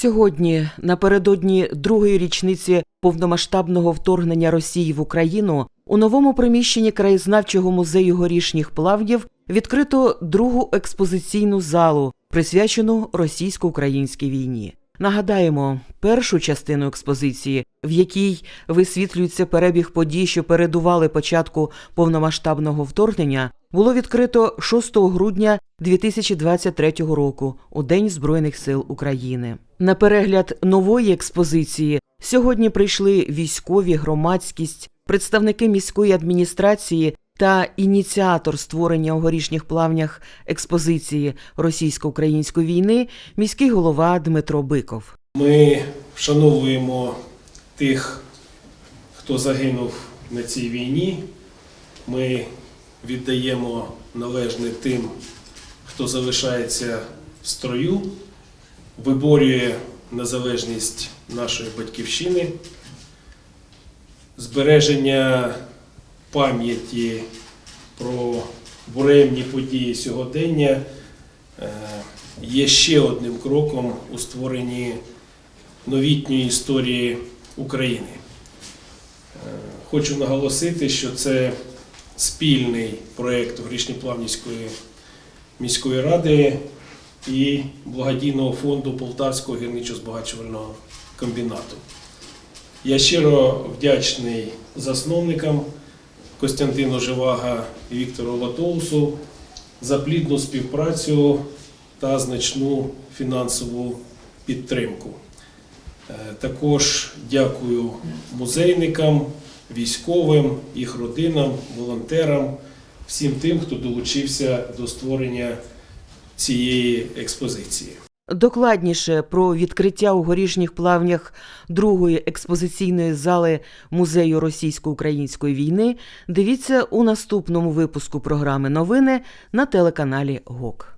Сьогодні, напередодні другої річниці повномасштабного вторгнення Росії в Україну, у новому приміщенні краєзнавчого музею горішніх плавнів відкрито другу експозиційну залу, присвячену російсько-українській війні. Нагадаємо, першу частину експозиції, в якій висвітлюється перебіг подій, що передували початку повномасштабного вторгнення, було відкрито 6 грудня 2023 року у День Збройних сил України. На перегляд нової експозиції сьогодні прийшли військові, громадськість, представники міської адміністрації та ініціатор створення у горішніх плавнях експозиції російсько-української війни міський голова Дмитро Биков. Ми вшановуємо тих, хто загинув на цій війні. Ми віддаємо належне тим, хто залишається в строю, виборює незалежність нашої батьківщини, збереження пам'яті про буремні події сьогодення е, є ще одним кроком у створенні новітньої історії України. Е, Хочу наголосити, що це спільний проєкт Грішньоплавнівської міської ради і благодійного фонду Полтавського гірничо-збагачувального комбінату. Я щиро вдячний засновникам Костянтину Живага і Віктору Латоусу за плідну співпрацю та значну фінансову підтримку. Е, Також дякую музейникам, військовим, їх родинам, волонтерам, всім тим, хто долучився до створення цієї експозиції. Докладніше про відкриття у горішніх плавнях другої експозиційної зали музею російсько-української війни дивіться у наступному випуску програми Новини на телеканалі ГОК.